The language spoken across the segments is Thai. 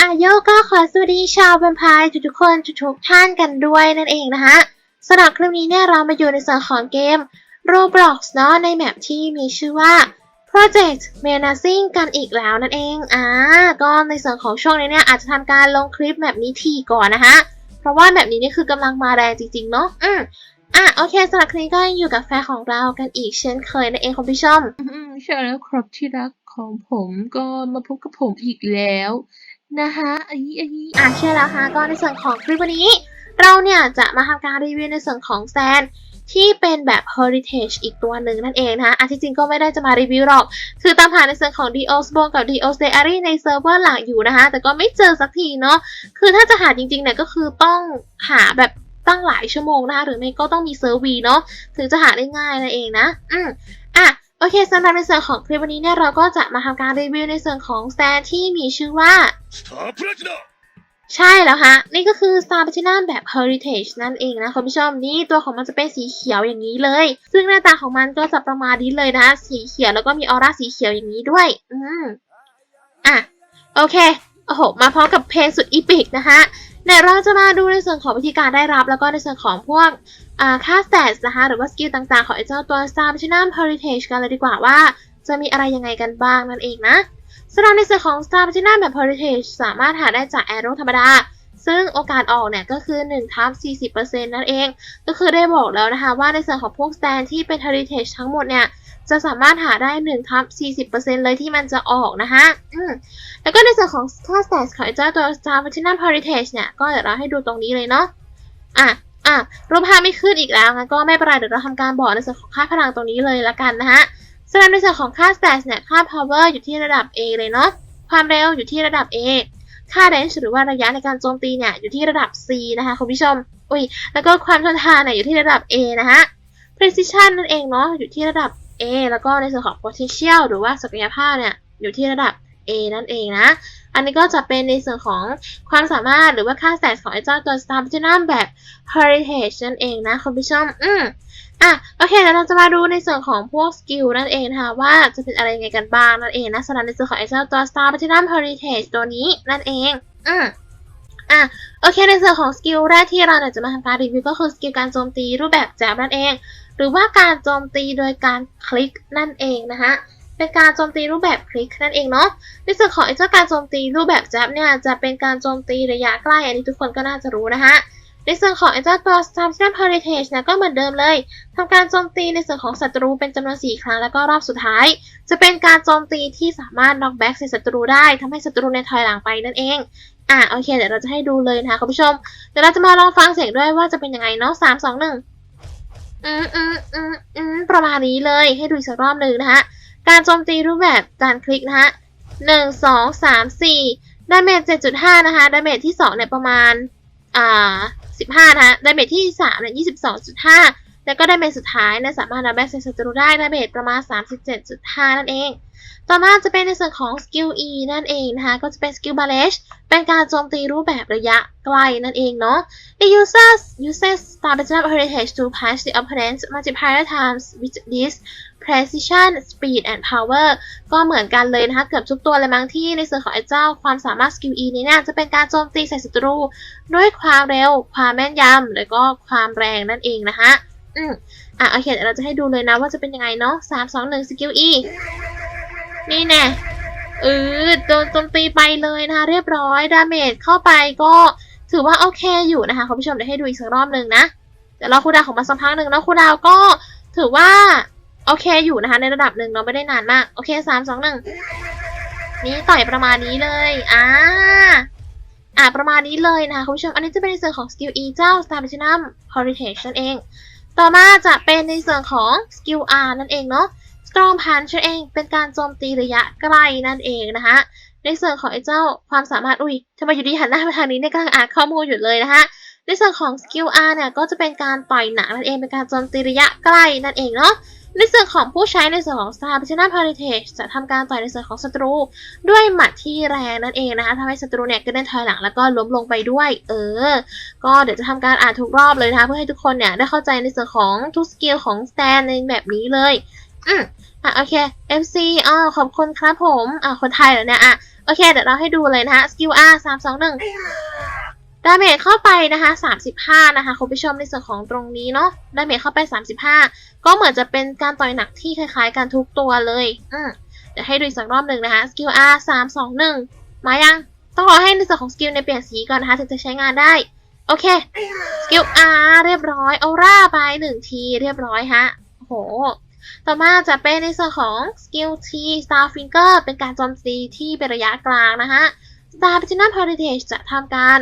อาโยก็ขอสวัสดีชาวแวมไพร์ทุกๆคนทุกๆท่านกันด้วยนั่นเองนะคะสำหรับคลิปนี้เนี่ยเรามาอยู่ในส่วนของเกม Roblox เนาะในแมปที่มีชื่อว่า Project m a n a z i n g กันอีกแล้วนั่นเอง อ่า ก็ในส่วนของช่วงนี้เนี่ยอาจจะทำการลงคลิปแบบนี้ทีก่อนนะคะ ราะว่าแบบนี้นี่คือกำลังมาแรงจริงๆเนาะอืมอะโอเคสำหรับคลิปนี้ก็ยังอยู่กับแฟนของเรากันอีกเช่นเคยนั่นเองคุณผู้ชมอืมใช่แล้วครับที่รักของผมก็มาพบกับผมอีกแล้วนะคะไอ้ไอ้อะใช่แล้วค่ะก็ในส่วนของคลิปวันนี้ เราเนี่ยจะมาทำการรีวิวในส่วนของแซน ที่เป็นแบบ Heritage อีกตัวหนึ่งนั่นเองนะอันที่จริงก็ไม่ได้จะมารีวิวหรอก คือตามหาในส่วนของ Dios Bone กับ Dios Diary ในเซิร์ฟเวอร์หลักอยู่นะคะ แต่ก็ไม่เจอสักทีเนาะ คือถ้าจะหาจริงๆเนี่ยก็คือต้องหาแบบตั้งหลายชั่วโมงนะคะ หรือไม่ก็ต้องมีเซิร์ฟวีเนาะ ถึงจะหาได้ง่ายนั่นเองนะ อืมอะโอเคสำหรับในส่วนของคลิปวันนี้เนี่ยเราก็จะมาทำการรีวิวในส่วนของแซนที่มีชื่อว่า ใช่แล้วฮะ นี่ก็คือ Star Platinum แบบ Heritage นั่นเองนะคุณผู้ชมนี่ตัวของมันจะเป็นสีเขียวอย่างนี้เลย ซึ่งหน้าตาของมันก็จะประมาณนี้เลยนะ สีเขียวแล้วก็มีออร่าสีเขียวอย่างนี้ด้วย อืมอะ โอเคโอ้โหมาพร้อมกับเพลงสุดอีพิกนะคะเดี๋ยวเราจะมาดูในส่วนของวิธีการได้รับ แล้วก็ในส่วนของพวกอ่าค่า stats นะคะ หรือว่าสกิลต่างๆ ของไอ้เจ้าตัว Star Platinum Heritage กันเลยดีกว่าว่า จะมีอะไรยังไงกันบ้างนั่นเองนะ สำหรับในส่วนของ Star Platinum แบบ Heritage สามารถหาได้จาก Arrow ธรรมดา ซึ่งโอกาสออกเนี่ยก็คือ1ทับ40%นั่นเอง ก็คือได้บอกแล้วนะคะว่าในส่วนของพวก stand ที่เป็น heritage ทั้งหมดเนี่ยจะสามารถหาได้1ทับ40%เลยที่มันจะออกนะคะอืมแล้วก็ในส่วนของค่า stats ของเจ้าตัว Star Platinum Heritage เนี่ยก็เดี๋ยวเราให้ดูตรงนี้เลยเนาะ อะอะรูปภาพไม่ขึ้นอีกแล้วงั้นก็ไม่เป็นไรเดี๋ยวเราทำการบอกในส่วนของค่าพลังตรงนี้เลยละกันนะคะ สำหรับในส่วนของค่า stats เนี่ย ค่า power อยู่ที่ระดับ A เลยเนาะ ความเร็วอยู่ที่ระดับ A ค่า range หรือว่าระยะในการโจมตีเนี่ยอยู่ที่ระดับ C นะคะคุณผู้ชม อุ้ย แล้วก็ความทนทานเนี่ยอยู่ที่ระดับ A นะคะ precision นั่นเองเนาะอยู่ที่ระดับ A แล้วก็ในส่วนของ potential หรือว่าศักยภาพเนี่ยอยู่ที่ระดับ A นั่นเองนะ อันนี้ก็จะเป็นในส่วนของความสามารถหรือว่าค่า stats ของไอ้เจ้าตัว Star Platinum แบบ heritage นั่นเองนะคุณผู้ชม อืมอะโอเคแล้วเราจะมาดูในส่วนของพวกสกิลนั่นเองนะคะว่าจะเป็นอะไรยังไงกันบ้างนั่นเองนะสำหรับในส่วนของไอ้เจ้าตัว Star Platinum Heritage ตัวนี้นั่นเอง อืมอะโอเคในส่วนของสกิลแรกที่เราจะมาทำการรีวิวก็คือสกิลการโจมตีรูปแบบแจ๊บนั่นเอง หรือว่าการโจมตีโดยการคลิกนั่นเองนะคะ เป็นการโจมตีรูปแบบคลิกนั่นเองเนาะในส่วนของไอ้เจ้าการโจมตีรูปแบบแจ๊บเนี่ยจะเป็นการโจมตีระยะใกล้อันนี้ทุกคนก็น่าจะรู้นะคะในส่วนของไอ้เจ้าตัว Star Platinum Heritage นะก็เหมือนเดิมเลยทำการโจมตีในส่วนของศัตรูเป็นจำนวน 4 ครั้งแล้วก็รอบสุดท้าย จะเป็นการโจมตีที่สามารถ knock back ใส่ศัตรูได้ทำให้ศัตรูในถอยหลังไปนั่นเอง อะโอเคเดี๋ยวเราจะให้ดูเลยนะคะคุณผู้ชม เดี๋ยวเราจะมาลองฟังเสียงด้วยว่าจะเป็นยังไงเนาะสามสองหนึ่งอืมอืมอืมอืมประมาณนี้เลยให้ดูอีกสักรอบหนึ่งนะคะ การโจมตีรูปแบบการคลิกนะคะหนึ่งสองสามสี่ดาเมจเจ็ดจุดห้านะคะดาเมจที่สองเนี่ยประมาณอ่าสิบห้านะคะดาเมจที่สามเนี่ยยี่สิบสองจุดห้าแล้วก็ดาเมจสุดท้ายเนี่ยสามารถดาเมจใส่ศัตรูได้ดาเมจประมาณสามสิบเจ็ดจุดห้านั่นเอง ต่อมาจะเป็นในส่วนของสกิล E นั่นเองนะคะ ก็จะเป็นสกิล Barrage เป็นการโจมตีรูปแบบระยะไกลนั่นเองเนาะ The user uses Star Platinum Heritage to punch the opponent multiple times with this precision speed and power ก็เหมือนกันเลยนะคะ เกือบทุกตัวเลยมั้งที่ในส่วนของไอ้เจ้าความสามารถสกิล E นี้เนี่ยจะเป็นการโจมตีใส่ศัตรู ด้วยความเร็ว ความแม่นยำแล้วก็ความแรงนั่นเองนะคะ อืมอะโอเคเดี๋ยวเราจะให้ดูเลยนะว่าจะเป็นยังไงเนาะสามสองหนึ่งสกิล E นี่แน่เออโดนโจมตีไปเลยนะคะเรียบร้อยดาเมจเข้าไปก็ถือว่าโอเคอยู่นะคะคุณผู้ชมเดี๋ยวให้ดูอีกสักรอบหนึ่งนะเดี๋ยวรอคูดาวของมาสักพักหนึ่งแล้วคูดาวก็ถือว่าโอเคอยู่นะคะ ในระดับหนึ่งเราไม่ได้นานมาก โอเคสามสองหนึ่งนี่ต่อยประมาณนี้เลยอ่าอ่าประมาณนี้เลยนะคะคุณผู้ชมอันนี้จะเป็นในส่วนของสกิล E เจ้า Star Platinum Heritage นั่นเอง ต่อมาจะเป็นในส่วนของสกิล R นั่นเองเนาะ Strong Punch นั่นเอง เป็นการโจมตีระยะไกลนั่นเองนะคะในส่วนของไอ้เจ้าความสามารถ อุ้ยทำไมอยู่ดีหันหน้ามาทางนี้ในกลังอ่านข้อมูลอยู่เลยนะคะในส่วนของ Skill R เนี่ยก็จะเป็นการต่อยหนักนั่นเอง เป็นการโจมตีระยะใกลนั่นเองเนาะในส่วนของผู้ใช้ในส่วนของ Star p a t i n a Heritage จะทำการต่อยในส่วนของศัตรู ด้วยหมัดที่แรงนั่นเองนะคะทำให้ศัตรูเนี่ยกระเด็นถอยหลังแล้วก็ล้มลงไปด้วย เออ ก็เดี๋ยวจะทำการอ่านทุกรอบเลยนะคะเพื่อให้ทุกคนเนี่ยได้เข้าใจในส่วนของทุกสกิลของ Stan ในแบบนี้เลย อืมอะโอเค MC อ๋อขอบคุณครับผมอะคนไทยเหรอเนี่ยอะโอเค เดี๋ยวเราให้ดูเลยนะคะสกิล R สามสองหนึ่งดาเมจเข้าไปนะคะ35นะคะคุณผู้ชมในส่วนของตรงนี้เนาะดาเมจเข้าไป35ก็เหมือนจะเป็นการต่อยหนักที่คล้ายๆกันทุกตัวเลย อืมเดี๋ยวให้ดูอีกสักรอบหนึ่งนะคะสกิล R สามสองหนึ่งมายังต้องรอให้ในส่วนของสกิลในเปลี่ยนสีก่อนนะคะถึงจะใช้งานได้ โอเค สกิล R เรียบร้อยออร่าไปหนึ่งทีเรียบร้อยฮะโห ต่อมาจะเป็นในส่วนของสกิล T Star Finger เป็นการโจมตีที่เป็นระยะกลางนะคะ Star Platinum Heritage จะทำการ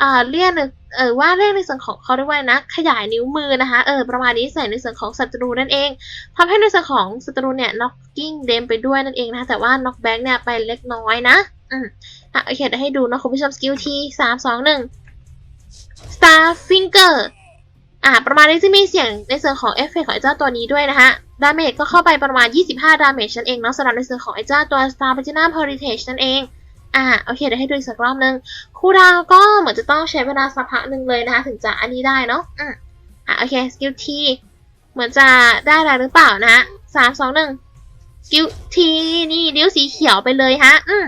อ่าเรียกเออว่าเรียกในส่วนของเขาเรียกว่านะ ขยายนิ้วมือนะคะ เออประมาณนี้ใส่ในส่วนของศัตรูนั่นเองทำให้ในส่วนของศัตรูเนี่ย knocking เดมไปด้วยนั่นเองนะคะแต่ว่า knockback เนี่ยไปเล็กน้อยนะ อืมอะโอเคเดี๋ยวให้ดูนะคุณผู้ชมสกิล T สามสองหนึ่ง Star Finger อ่าประมาณนี้จะมีเสียงในส่วนของเอฟเฟกของไอ้เจ้าตัวนี้ด้วยนะคะดาเมจก็เข้าไปประมาณ 25 ดาเมจนั่นเองเนาะสำหรับในส่วนของไอ้เจ้าตัว Star Platinum Heritage นั่นเองอ่าโอเคเดี๋ยวให้ดูอีกสักรอบนึงคูดาวก็เหมือนจะต้องใช้เวลาสักพักหนึ่งเลยนะคะ ถึงจะอันนี้ได้เนาะอืมอ่าโอเคสกิลทีเหมือนจะได้แล้วหรือเปล่านะสามสองหนึ่งสกิลทีนี่นิ้วสีเขียวไปเลยฮะอืม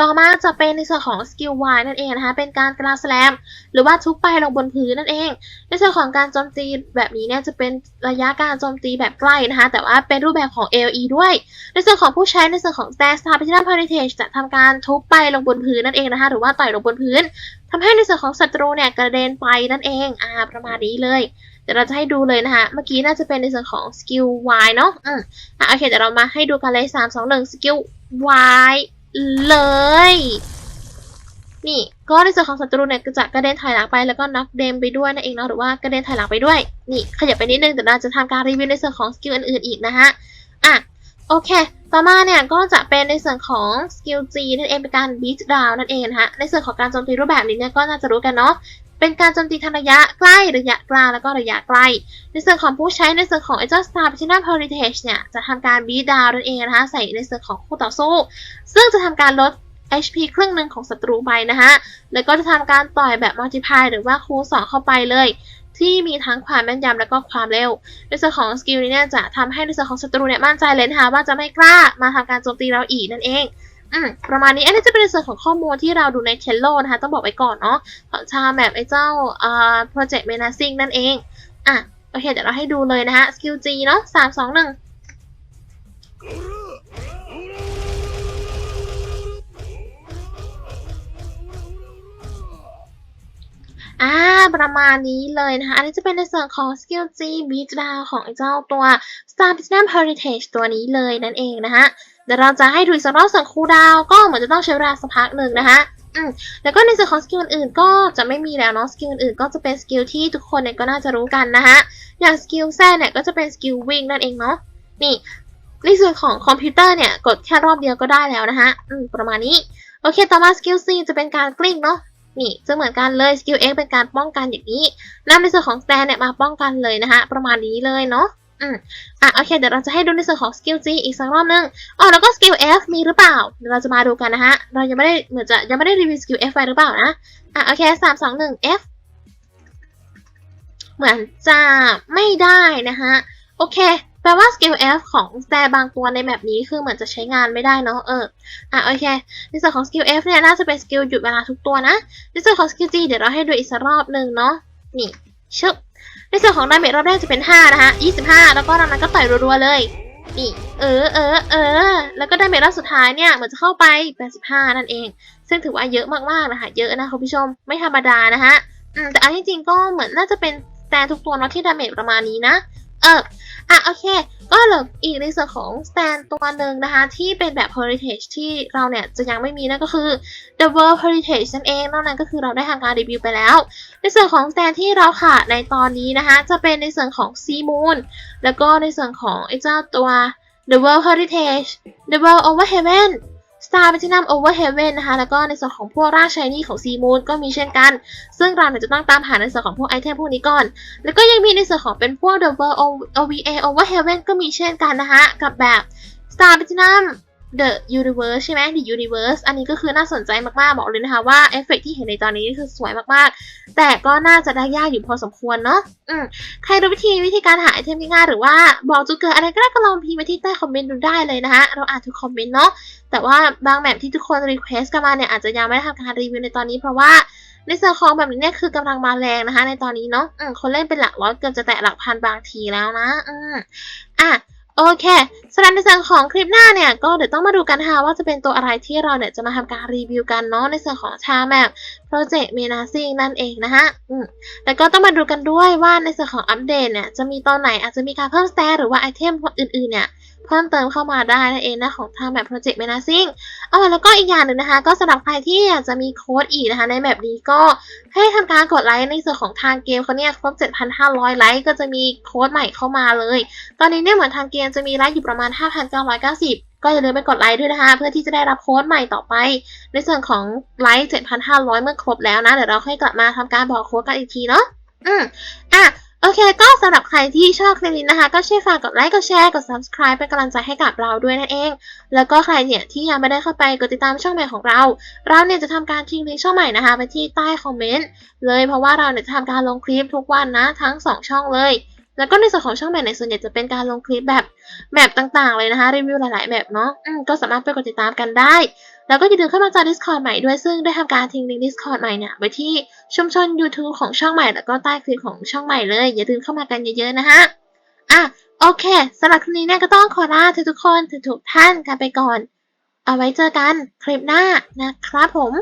ต่อมาจะเป็นในส่วนของสกิล Y นั่นเองนะคะ เป็นการกระสแลม หรือว่าทุบไปลงบนพื้นนั่นเอง ในส่วนของการโจมตีแบบนี้เนี่ยจะเป็นระยะการโจมตีแบบใกล้นะคะ แต่ว่าเป็นรูปแบบของ AOE ด้วย ในส่วนของผู้ใช้ในส่วนของ Star Star Platinum Heritage จะทำการทุบไปลงบนพื้นนั่นเองนะคะ หรือว่าต่อยลงบนพื้นทำให้ในส่วนของศัตรูเนี่ยกระเด็นไปนั่นเอง อ่า ประมาณนี้เลยเดี๋ยวเราจะให้ดูเลยนะคะ เมื่อกี้น่าจะเป็นในส่วนของสกิล Y เนาะ อืมอะโอเค เดี๋ยวเรามาให้ดูกันเลย3 2 1สกิล Y เลย นี่ก็ในส่วนของศัตรูเนี่ยจะกระเด็นถอยหลังไปแล้วก็น็อกเดมไปด้วยนั่นเองเนาะหรือว่ากระเด็นถอยหลังไปด้วย นี่ขยับไปนิดนึงแต่เราจะทำการรีวิวในส่วนของสกิลอื่นๆอีกนะคะอะโอเค ต่อมาเนี่ยก็จะเป็นในส่วนของสกิล G นั่นเองเป็นการ beat down นั่นเองนะคะในส่วนของการโจมตีรูปแบบนี้เนี่ยก็น่าจะรู้กันเนาะ เป็นการโจมตีทางระยะใกล้ระยะกลางแล้วก็ระยะไกล ในส่วนของผู้ใช้ในส่วนของ a g e Star Platinum Heritage เนี่ยจะทำการ beat down นั่นเองนะคะใส่ในส่วนของคู่ต่อสู้ ซึ่งจะทำการลด HP ครึ่งหนึ่งของศัตรูไปนะคะแล้วก็จะทำการต่อยแบบ multiply หรือว่าคูณ2เข้าไปเลยที่มีทั้งความแม่นยำแล้วก็ความเร็ว ในส่วนของสกิลนี้เนี่ยจะทำให้ในส่วนของศัตรูเนี่ยมั่นใจเลยนะคะว่าจะไม่กล้ามาทำการโจมตีเราอีกนั่นเอง อืมประมาณนี้อันนี้จะเป็นในส่วนของข้อมูลที่เราดูในเทลโลนะคะ ต้องบอกไว้ก่อนเนาะของชาแบบไอ้เจ้าอ่า project menacing นั่นเอง อะ โอเค เดี๋ยวเราให้ดูเลยนะคะสกิล G เนาะสามสองหนึ่งอ่าประมาณนี้เลยนะคะ อันนี้จะเป็นในส่วนของ Skill G Beat Down ของไอเจ้าตัว Star Platinum Heritage ตัวนี้เลยนั่นเองนะคะเดี๋ยวเราจะให้ดูอีกสักรอบส่วนคูดาวก็เหมือนจะต้องใช้เวลาสักพักหนึ่งนะคะอืมแล้วก็ในส่วนของสกิลอื่นๆก็จะไม่มีแล้วเนาะสกิลอื่นๆก็จะเป็นสกิลที่ทุกคนเนี่ยก็น่าจะรู้กันนะคะอย่างสกิลแซเนี่ยก็จะเป็นสกิลวิ่งนั่นเองเนาะนี่ในส่วนของคอมพิวเตอร์เนี่ยกดแค่รอบเดียวก็ได้แล้วนะคะอืมประมาณนี้โอเคต่อมาสกิล C จะเป็นการกลิ้งเนาะนี่จะเหมือนกันเลยสกิล X เป็นการป้องกันอย่างนี้นำในส่วนของ stand เนี่ยมาป้องกันเลยนะคะประมาณนี้เลยเนาะ อืมอะโอเคเดี๋ยวเราจะให้ดูในส่วนของสกิล G อีกสักรอบนึงอ๋อแล้วก็สกิล F มีหรือเปล่าเดี๋ยวเราจะมาดูกันนะคะเรายังไม่ได้เหมือนจะยังไม่ได้รีวิวสกิล F ไปหรือเปล่านะอะโอเคสามสองหนึ่ง F เหมือนจะไม่ได้นะคะโอเคแปลว่าสกิล F ของแต่บางตัวในแบบนี้คือเหมือนจะใช้งานไม่ได้เนาะเอออะโอเคในส่วนของสกิล F เนี่ยน่าจะเป็นสกิลหยุดเวลาทุกตัวนะในส่วนของสกิล G เดี๋ยวเราให้ดูอีกสักรอบหนึ่งเนาะนี่ ชึบในส่วนของดาเมจรอบแรกจะเป็น 5 นะคะ25 แล้วก็รอบนั้นก็ต่อยรัวๆเลย นี่ เออเออเออ แล้วก็ดาเมจรอบสุดท้ายเนี่ยเหมือนจะเข้าไป 85 นั่นเอง ซึ่งถือว่าเยอะมากๆนะคะ เยอะนะคุณผู้ชม ไม่ธรรมดานะคะอืมแต่อันที่จริงก็เหมือนน่าจะเป็นแต่ทุกตัวเนาะที่ดาเมจประมาณนี้นะ เออ อะโอเค ก็เหลืออีกในส่วนของสแตนตัวหนึ่งนะคะ ที่เป็นแบบ heritage ที่เราเนี่ยจะยังไม่มีนั่นก็คือ the world heritage นั่นเองนอกนั้นก็คือเราได้ทำการรีวิวไปแล้ว ในส่วนของสแตนที่เราขาดในตอนนี้นะคะ จะเป็นในส่วนของ sea moon แล้วก็ในส่วนของไอ้เจ้าตัว the world heritage the world over heaven สตาร์เป็นที่นำโอเวอร์เฮเว่นนะคะ แล้วก็ในส่วนของพวกร่าง Shiny ของซีมูนก็มีเช่นกัน ซึ่งเราเนี่ยจะต้องตามหาในส่วนของพวกไอเทมพวกนี้ก่อน แล้วก็ยังมีในส่วนของเป็นพวกเดอะเวอร์โอวีเอโอเวอร์เฮเว่นก็มีเช่นกันนะคะ กับแบบสตาร์เป็นที่นำ The Universe ใช่ไหม The Universe อันนี้ก็คือน่าสนใจมากๆ บอกเลยนะคะว่าเอฟเฟกต์ที่เห็นในตอนนี้นี่คือสวยมากๆ แต่ก็น่าจะได้ยากอยู่พอสมควรเนาะอืมใครรู้วิธีวิธีการหาไอเทมง่ายๆหรือว่าบอกจุดเกิดอะไรก็ได้ก็ลองพิมพ์มาที่ใต้คอมเมนต์ดูได้เลยนะคะ เราอ่านทุกคอมเมนต์เนาะแต่ว่าบางแบบที่ทุกคนรีเควสกันมาเนี่ยอาจจะยังไม่ได้ทำการรีวิวในตอนนี้เพราะว่าในส่วนของแบบนี้เนี่ยคือกำลังมาแรงนะคะ ในตอนนี้เนาะอืมคนเล่นเป็นหลักร้อยเกือบจะแตะหลักพันบางทีแล้วนะ อืมอะ โอเคสำหรับในส่วนของคลิปหน้าเนี่ย ก็เดี๋ยวต้องมาดูกันค่ะว่าจะเป็นตัวอะไรที่เราเนี่ยจะมาทำการรีวิวกันเนาะในส่วนของชาแมปโปรเจกต์เมนาซิงนั่นเองนะคะอืมแต่ก็ต้องมาดูกันด้วยว่าในส่วนของอัปเดตเนี่ยจะมีตอนไหนอาจจะมีการเพิ่มสเตตหรือว่าไอเทมอื่นๆเนี่ย พิ่มเติมเข้ามาได้นั่นเองนะของทางแบบโปรเจกต์เมนาซิงอ๋อแล้วก็อีกอย่างหนึ่งนะคะ ก็สำหรับใครที่อยากจะมีโค้ดอีกนะคะ ในแบบนี้ก็ให้ทำการกดไลค์ในส่วนของทางเกมเขาเนี่ยครบ 7,500 ไลค์ก็จะมีโค้ดใหม่เข้ามาเลย ตอนนี้เนี่ยเหมือนทางเกมจะมีไลค์อยู่ประมาณ 5,990ก็อย่าลืมไปกดไลค์ด้วยนะคะ เพื่อที่จะได้รับโค้ดใหม่ต่อไป ในส่วนของไลค์7,500 เมื่อครบแล้วนะ เดี๋ยวเราค่อยกลับมาทำการบอกโค้ดกันอีกทีเนาะอืมอะ โอเค ก็สำหรับใครที่ชอบคลิปนี้นะคะ ก็ช่วยฝากกดไลค์กดแชร์กด subscribe เป็นกำลังใจให้กับเราด้วยนั่นเอง แล้วก็ใครเนี่ยที่ยังไม่ได้เข้าไปกดติดตามช่องใหม่ของเรา เราเนี่ยจะทำการทิ้งลิงก์ช่องใหม่นะคะไปที่ใต้คอมเมนต์เลยเพราะว่าเราเนี่ยจะทำการลงคลิปทุกวันนะทั้ง 2 ช่องเลย แล้วก็ในส่วนของช่องใหม่ในส่วนใหญ่จะเป็นการลงคลิปแบบแบบต่างๆ เลยนะคะรีวิวหลายๆแบบเนาะก็สามารถไปกดติดตามกันได้ แล้วก็อย่าลืมเข้ามาจอย Discord ใหม่ด้วยซึ่งได้ทำการทิ้งลิงก์ Discord ใหม่เนี่ยไว้ที่ชุมชน YouTube ของช่องใหม่แล้วก็ใต้คลิปของช่องใหม่เลย อย่าลืมเข้ามากันเยอะๆนะฮะอะโอเคสำหรับคลิปนี้เนี่ยก็ต้องขอลาทุกๆคนทุกๆท่านกันไปก่อน เอาไว้เจอกันคลิปหน้านะครับผม